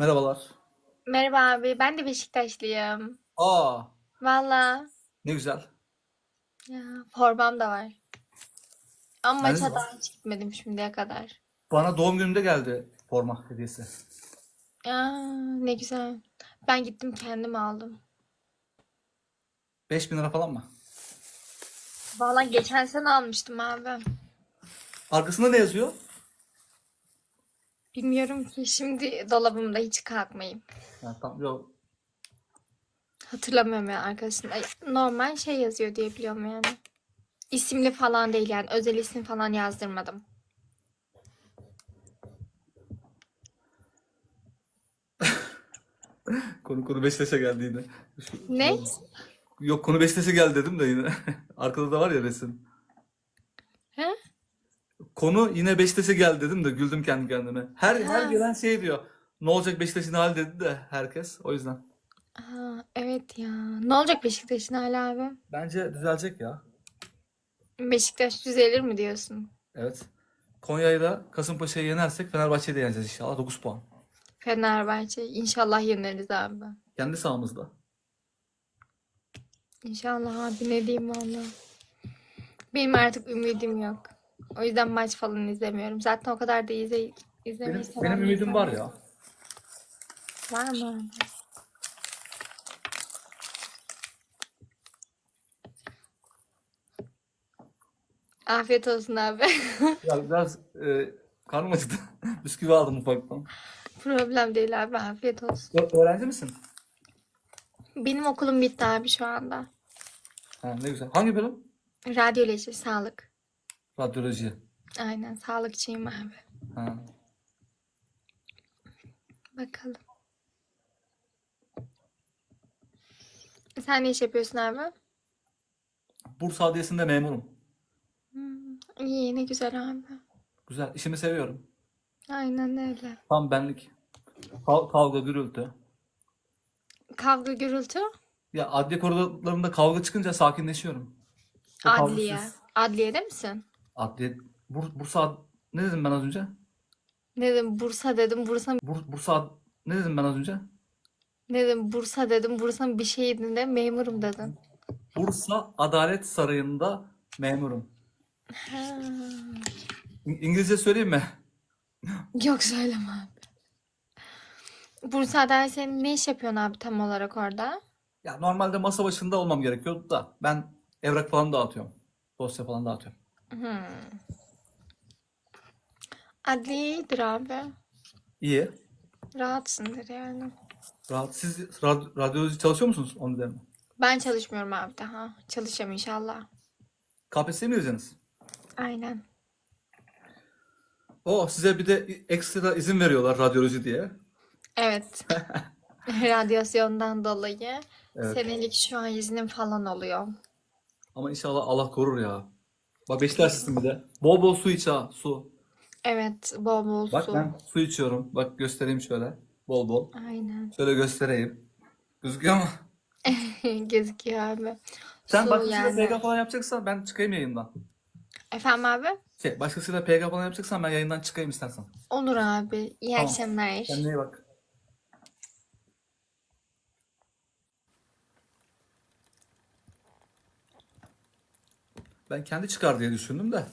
Merhabalar. Merhaba abi, ben de Beşiktaşlıyım. Aa, Valla ne güzel. ya formam da var. Ama Bende de maça var. daha hiç gitmedim şimdiye kadar. Bana doğum günümde geldi forma hediyesi. Aa, ne güzel. Ben gittim kendim aldım. 5000 lira falan mı? Valla geçen sene almıştım abi. Arkasında ne yazıyor? Bilmiyorum ki şimdi dolabımda hiç kalkmayayım. Ha, tamam, yok. Hatırlamıyorum ya arkasında. Normal şey yazıyor diye biliyorum yani. İsimli falan değil yani. Özel isim falan yazdırmadım. Konu konu Beşiktaş'a geldi yine. Ne? Yok konu Beşiktaş'a geldi dedim de yine. Arkada da var ya resim. Konu yine Beşiktaş'a geldi dedim de güldüm kendi kendime. Her her Ha. gelen şey diyor. Ne olacak Beşiktaş'ın hali dedi de herkes. O yüzden. Aa, evet ya. Ne olacak Beşiktaş'ın hala abi? Bence düzelecek ya. Beşiktaş düzelir mi diyorsun? Evet. Konya'yı da Kasımpaşa'yı yenersek Fenerbahçe'yi de yeneceğiz inşallah. 9 puan. Fenerbahçe. İnşallah yeneriz abi. Kendi sahamızda. İnşallah abi ne diyeyim valla. Benim artık ümidim yok. O yüzden maç falan izlemiyorum. Zaten o kadar da izle, izlemeyi Benim, seven benim ümidim var ya. Var mı? Afiyet olsun abi. Ya biraz e, karnım acıdı. Bisküvi aldım ufaktan. Problem değil abi. Afiyet olsun. Ö- Öğrenci misin? Benim okulum bitti abi şu anda. Ha, ne güzel. Hangi bölüm? Radyoloji, sağlık. Radyoloji. Aynen sağlıkçıyım abi. Ha. Bakalım. Sen ne iş yapıyorsun abi? Bursa Adliyesi'nde memurum. Hmm, iyi ne güzel abi. Güzel. İşimi seviyorum. Aynen öyle. Tam benlik. Kav- kavga, gürültü. Kavga gürültü. Ya adliye koridorlarında kavga çıkınca sakinleşiyorum. O Adliye. kavgasız- Adliyede misin? Adliye. Bur- Bursa Ad- ne dedim ben az önce? Ne dedim Bursa dedim Bursa Bur- Bursa Ad- ne dedim ben az önce? ne dedim Bursa dedim Bursa'nın bir şeydi de memurum dedin. Bursa Adalet Sarayı'nda memurum. Ha. İngilizce söyleyeyim mi? Yok söyleme abi. Bursa'da sen ne iş yapıyorsun abi tam olarak orada? Ya normalde masa başında olmam gerekiyordu da ben evrak falan dağıtıyorum. Dosya falan dağıtıyorum. Hmm. Adliye iyidir abi. İyi. Rahatsındır yani. Rahat. Siz rad- radyoloji çalışıyor musunuz onun üzerine? Ben çalışmıyorum abi daha. Çalışacağım inşallah. KPSS'ye mi gireceksiniz? Aynen. O size bir de ekstra izin veriyorlar radyoloji diye. Evet. Radyasyondan dolayı Evet. senelik şu an iznim falan oluyor. Ama inşallah Allah korur ya. Bak Beşiktaşlısın bir de. Bol bol su iç ha. Su. Evet, bol bol Bak su. ben su içiyorum. Bak göstereyim şöyle. Bol bol. Aynen. Şöyle göstereyim. Gözüküyor mu? Gözüküyor abi. Sen Su başkasıyla yani. PK falan yapacaksan ben çıkayım yayından. Efendim abi? Şey, başkasıyla PK falan yapacaksan ben yayından çıkayım istersen. Olur abi. İyi Tamam. akşamlar. Kendine iyi bak. Ben kendi çıkar diye düşündüm de.